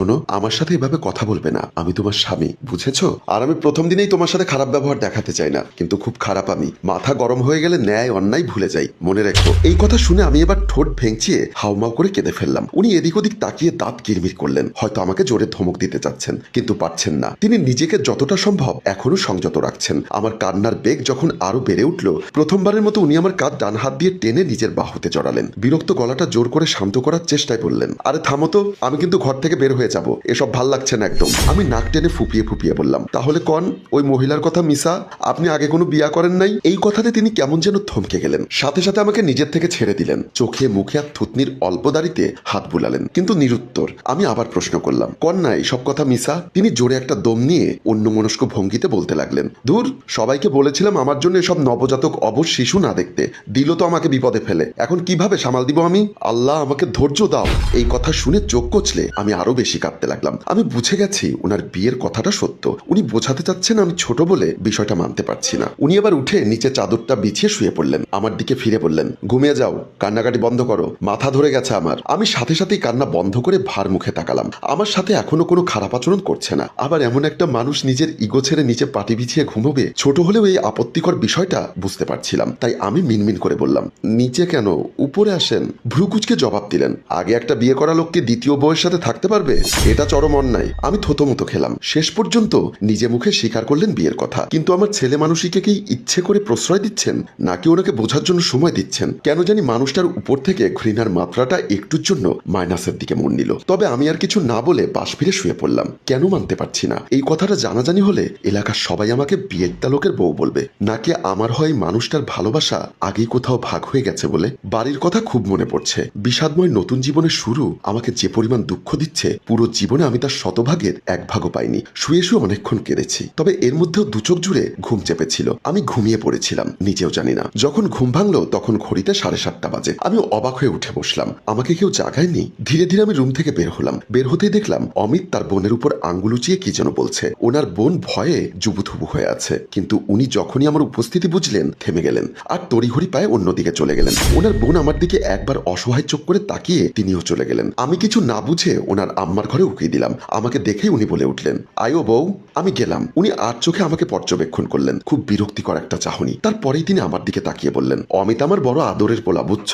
শোনো, আমার সাথে এভাবে কথা বলবে না। আমি তোমার স্বামী, বুঝেছ? আর আমি প্রথম দিনেই তোমার সাথে খারাপ ব্যবহার দেখাতে চাই না, কিন্তু খুব খারাপ আমি। মাথা গরম হয়ে গেলে ন্যায় অন্যায় ভুলে যাই, মনে রেখো। এই কথা শুনে আমি এবার ঠোঁট ভেঙচিয়ে হাউমাউ করে কেঁদে ফেললাম। উনি এদিক ওদিক তাকিয়ে দাঁত কিরমির করলেন। হয়তো আমাকে জোরে ধমক দিতে চাচ্ছেন, কিন্তু পারছেন না। তিনি নিজেকে যতটা সম্ভব এখনও সংযত রাখছেন। আমার কান্নার বেগ যখন আরও বেড়ে উঠল, প্রথমবারের মতো উনি আমার কাঁধ ডান হাত দিয়ে টেনে নিজের বাহুতে জড়ালেন। বিরক্ত গলাটা জোর করে শান্ত করার চেষ্টায় বললেন, আরে থামো তো, আমি কিন্তু ঘর থেকে বের হয়ে যাব। এসব ভালো লাগছে না একদম। আমি নাক টেনে ফুপিয়ে ফুপিয়ে বললাম, তাহলে কন, ওই মহিলার কথা মিসা, আপনি আগে কোনো বিয়া করেন নাই? এই কথাতে তিনি কেমন যেন থমকে গেলেন। সাথে সাথে আমাকে নিজের থেকে ছেড়ে দিলেন। চোখে মুখে আর থুতনির অল্প দাড়িতে হাত বুলালেন, কিন্তু নিরুত্তর। আমি আবার প্রশ্ন করলাম, কন না সব কথা মিসা? তিনি জোরে একটা দম নিয়ে অন্য মনস্ক ভঙ্গিতে বলতে লাগলেন, দূর, সবাইকে বলেছিলাম আমার জন্য এসব নবজাতক অবশ শিশু না দেখতে। দিল তো আমাকে বিপদে ফেলে। এখন কীভাবে সামাল দিব আমি? আল্লাহ আমাকে ধৈর্য দাও। এই কথা শুনে চোখ কচলে আমি আরও বেশি কাঁদতে লাগলাম। আমি বুঝে গেছি ওনার বিয়ের কথাটা সত্য। উনি বোঝাতে চাচ্ছেন আমি ছোট বলে বিষয়টা মানতে পারছি না। উনি এবার উঠে নিচে চাদরটা বিছিয়ে শুয়ে পড়লেন। আমার দিকে ফিরে বললেন, ঘুমিয়ে যাও, কান্নাকাটি বন্ধ করো, মাথা ধরে গেছে আমার। আমি সাথে সাথেই কান্না বন্ধ করে ভার মুখে তাকালাম। আমার সাথে এখনও কোনো খারাপ আচরণ করছে না। আবার এমন একটা মানুষ নিজের ইগো ছেড়ে নিচে পাটি বিছিয়ে ঘুমোবে, ছোট হলেও এই আপত্তিকর বিষয়টা বুঝতে পারছিলাম। তাই আমি মিনমিন করে বললাম, নিচে কেন? উপরে আসেন। ভ্রুকুচকে জবাব দিলেন, আগে একটা বিয়ে করা লোককে দ্বিতীয় বউয়ের সাথে থাকতে পারবে? এটা চরম অন্যায়। আমি থতমতো খেলাম। শেষ পর্যন্ত নিজে মুখে স্বীকার করলেন বিয়ের কথা। কিন্তু আমার ছেলে মানুষীকে কি ইচ্ছে করে প্রশ্রয় দিচ্ছেন? নাকি ওনাকে বোঝার জন্য সময় দিচ্ছেন? কেন জানি মানুষটার উপর থেকে ঘৃণার মাত্রাটা একটুর জন্য মাইনাসের দিকে মন নিল। তবে আমি আর কিছু না বলে পাশ ফিরে শুয়ে পড়লাম। কেন মানতে পারছি না। এই কথাটা জানাজানি হলে এলাকার সবাই আমাকে বিয়ের তালকের বউ বলবে। নাকি আমার হয় মানুষটার ভালোবাসা আগেই কোথাও ভাগ হয়ে গেছে বলে? বাড়ির কথা খুব মনে পড়ছে। বিষাদময় নতুন জীবনের শুরু আমাকে যে পরিমাণ দুঃখ দিচ্ছে, পুরো জীবনে আমি তার শতভাগের এক ভাগও পাইনি। শুয়ে শুয়ে অনেকক্ষণ কেঁদেছি। তবে এর মধ্যেও দুচোখ জুড়ে ঘুম চেপেছিল। আমি ঘুমিয়ে পড়েছিলাম, নিজেও জানি না। যখন ঘুম ভাঙলো, তখন ঘড়িতে সাড়ে সাতটা বাজে। আমি অবাক হয়ে উঠে বসলাম। আমাকে কেউ জাগায়নি। ধীরে ধীরে আমি রুম থেকে বের হলাম। বের হতেই দেখলাম, অমিত তার বোনের উপর আঙ্গুল উঁচিয়ে কি যেন বলছে। ওনার বোন ভয়ে জুবুথুবু হয়ে আছে। কিন্তু উনি যখনই আমার উপস্থিতি বুঝলেন, থেমে গেলেন। আর তড়িঘড়ি পায়ে অন্যদিকে চলে গেলেন। ওনার বোন আমার দিকে একবার অসহায় চোখ করে তাকিয়ে তিনিও চলে গেলেন। আমি কিছু না বুঝে ওনার আম্মার ঘরে উকিয়ে দিলাম। আমাকে দেখেই উনি বলে উঠলেন, আয়ো বউ, আমি গেলাম। উনি আর চোখে আমাকে পর্যবেক্ষণ করলেন, খুব বিরক্তিকর একটা চাহনি। তারপরেই তিনি আমার দিকে তাকিয়ে বললেন, অমিত আমার বড় আদরের পোলা, বুঝছ?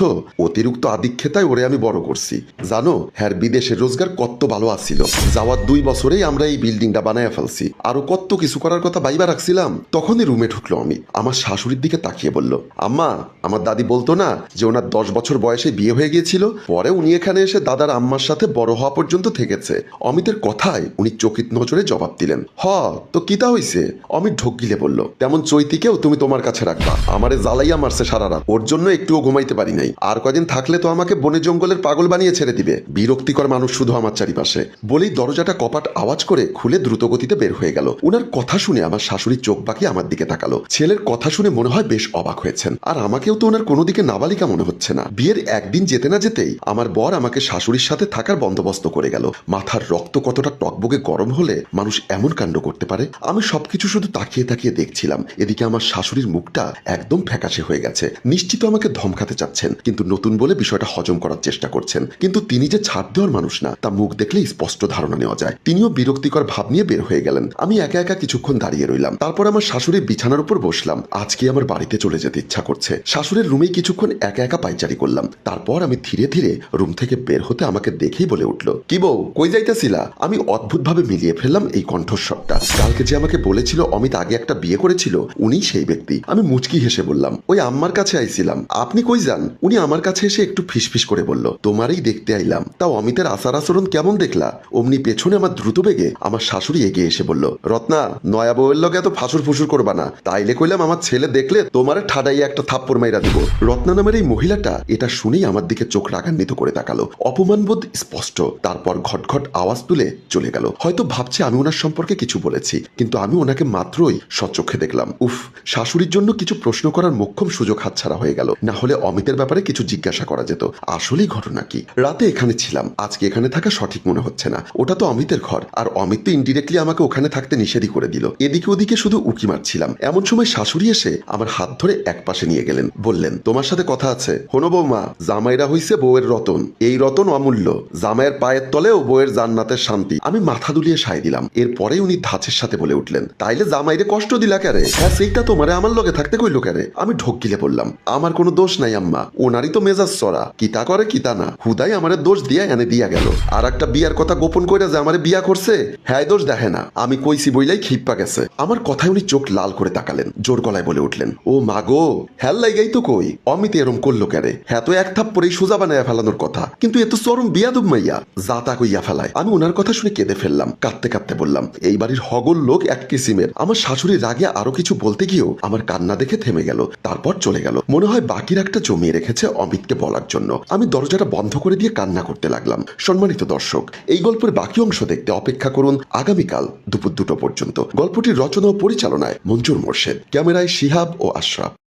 অতিরিক্ত আদিক্ষেতায় ওরে আমি বড় করছি। জানো, হ্যার বিদেশে রোজগার কত ভালো আসছিল যাওয়ার দুই বছরেই আমরা এই বিল্ডিংটা বানায় ফেলছি। আরও কত কিছু করার কথা বাইবা রাখছিলাম। তখনই রুমে ঢুকলো অমিত। আমার শাশুড়ির দিকে তাকিয়ে বলল, আম্মা, আমার দাদি বলতো না যে ওনার দশ বছর বয়সে বিয়ে হয়ে গিয়েছিল? পরে উনি এখানে এসে দাদার আম্মার সাথে বড় হওয়া পর্যন্ত থেকেছে। অমিতের কথায় উনি চকিত নজরে জবাব দিলেন, হ, তো কিতা হইছে? অমিত ঢোক গিলে বলল, তেমন চৈতিকেও তুমি তোমার কাছে রাখবা। আমারে জ্বালাইয়া মারছে সারা রাত। ওর জন্য একটুও ঘুমাইতে পারি নাই। আর কদিন থাকলে তো আমাকে বনে জঙ্গলের পাগল বানিয়ে ছেড়ে দিবে। বিরক্তিকর মানুষ শুধু আমার চারিপাশে। বলেই দরজাটা কপাট আওয়াজ করে খুলে দ্রুত গতিতে বের হয়ে গেল। উনার কথা শুনে আমার শাশুড়ি চোখ বাকি আমার দিকে তাকালো। ছেলের কথা শুনে মনে হয় বেশ অবাক হয়েছেন। আর আমাকেও তো ওনার কোনো দিকে নাবালিকা মনে হচ্ছে না। বিয়ের একদিন যেতে না যেতেই আমার বর আমাকে শাশুড়ির সাথে থাকার বন্দোবস্ত করে গেল। মাথার রক্ত কতটা টকবগে গরম হলে মানুষ এমন কাণ্ড করতে পারে? আমি সবকিছু শুধু তাকিয়ে তাকিয়ে দেখছিলাম। এদিকে আমার শাশুড়ির মুখটা একদম ফ্যাকাশে হয়ে গেছে। নিশ্চিত আমাকে ধমকাতে চাচ্ছেন, কিন্তু নতুন বলে বিষয়টা হজম করার চেষ্টা করছেন। কিন্তু তিনি যে ছাড় দেওয়ার মানুষ না, তা মুখ দেখলে স্পষ্ট ধারণা নেওয়া যায়। তিনিও বিরক্তিকর ভাব নিয়ে বের হয়ে গেলেন। আমি একা একা কিছুক্ষণ দাঁড়িয়ে রইলাম। তারপর আমার শাশুড়ির বিছানার উপর বসলাম। আজকে আমার বাড়িতে চলে যেতে ইচ্ছা করছে। শাশুড়ির রুমেই কিছুক্ষণ একা একা পাইচারি করলাম। তারপর আমি ধীরে ধীরে রুম থেকে বের হতে আমাকে দেখেই বলে উঠল, কি বউ কই যাইতেছিলা? আমি অদ্ভুতভাবে মিলিয়ে ফেললাম এই কণ্ঠস্বরটা। কালকে যে আমাকে বলেছিল অমিত আগে একটা বিয়ে করেছিল উনি সেই ব্যক্তি। আমি মুচকি হেসে বললাম, ওই আম্মার কাছে আইছিলাম। আপনি কই যান? উনি আমার কাছে এসে একটু ফিসফিস করে বলল, তোমারই দেখতে আইলাম। তাও অমিতের আচার আচরণ কেমন দেখলা? অমনি পেছনে আমার দ্রুত বেগে আমার শাশুড়ি এগিয়ে এসে বলল, রত্না, নয়া বউয়ের লগে এত ফাঁসুর ফুসুর করবা না। তাইলে কইলাম আমার ছেলে দেখলে তোমার ঠাডাই একটা থাপ্পড় মাইরা দিব। রত্না নামের এই মহিলাটা এটা শুনেই আমার দিকে চোখ রাগান্বিত করে তাকালো। অপমানবোধ স্পষ্ট। তারপর ঘটঘট আওয়াজ তুলে চলে গেল। হয়তো ভাবছে আমি ওনার সম্পর্কে কিছু বলেছি, কিন্তু আমি ওনাকে মাত্রই সচক্ষে দেখলাম। উফ, শাশুড়ির জন্য কিছু প্রশ্ন করার মোক্ষম সুযোগ হাতছাড়া হয়ে গেল। না হলে অমিতের ব্যাপারে কিছু জিজ্ঞাসা করা যেত। আসলেই ঘটনা কি? রাতে এখানে ছিলাম। আজকে এখানে থাকা সঠিক মনে হচ্ছে না। ওটা তো অমিতের ঘর। আর অমিত তো ইনডিরেক্টলি আমাকে ওখানে থাকতে নিষেধই করে দিল। এদিকে ওদিকে শুধু উকি মারছিলাম। এমন সময় শাশুড়ি এসে আমার হাত ধরে এক পাশে নিয়ে গেলেন। বললেন, তোমার সাথে কথা আছে। হনো বৌমা, জামাইরা হইছে বউয়ের রতন। এই রতন অমূল্য। জামাইয়ের পায়ের তলেও বই বউয়ের জান্নাতের শান্তি। আমি মাথা দুলিয়ে সায় দিলাম। এরপরে উনি ধাঁচের সাথে বলে উঠলেন, তাইলে জামাইরে কষ্ট দিলা ক্যারে হ্যাঁ সেইটা তোমারে আমার লগে থাকতে কইলো ক্যারে আমি ঢোক গিলে বললাম আমার কোনো দোষ নাই আম্মা, ওনারই তো মেজাজ চড়া কিতা করে কিতা না। হুদাই আমারে দোষ দিয়া এনে দিয়া গেল। আর একটা বিয়ার কথা গোপন কইরা যে আমারে বিয়া করছে হ্যাঁ দোষ দেখে না। আমি কইছি বইলাই খিপ্পা গেছে। আমার কথায় উনি চোখ লাল করে তাকালেন, জোর গলায় বলে উঠলেন, ও মাগো হ্যাল লাইগাই তো কই? অমিত এরম করল ক্যারে হ্যাঁ তো এক থাপ পরেই সোজা বানায় ফেলানোর কথা। কিন্তু এত চরম বিয়াদুব মাইয়া। যা তা কইয়া ফেলায়। আমি ওনার কথা শুনে কেঁদে ফেললাম, কাঁদতে কাঁদতে বললাম, এই বাড়ির হগল লোক এক কিসিমের। আমার শাশুড়ির রাগে আরও কিছু বলতে গিয়েও আমার কান্না দেখে থেমে গেল, তারপর চলে গেল। মনে হয় বাকির একটা জমিয়ে রেখেছে অমিতকে বলার জন্য। আমি দরজাটা বন্ধ করে দিয়ে কান্না করতে লাগলাম। সম্মানিত দর্শক, এই গল্পের বাকি অংশ দেখতে অপেক্ষা করুন আগামীকাল দুপুর দুটো পর্যন্ত। গল্পটির রচনা ও পরিচালনায় মঞ্জুর মোর্শেদ। ক্যামেরায় শিহাব ও আশরাফ।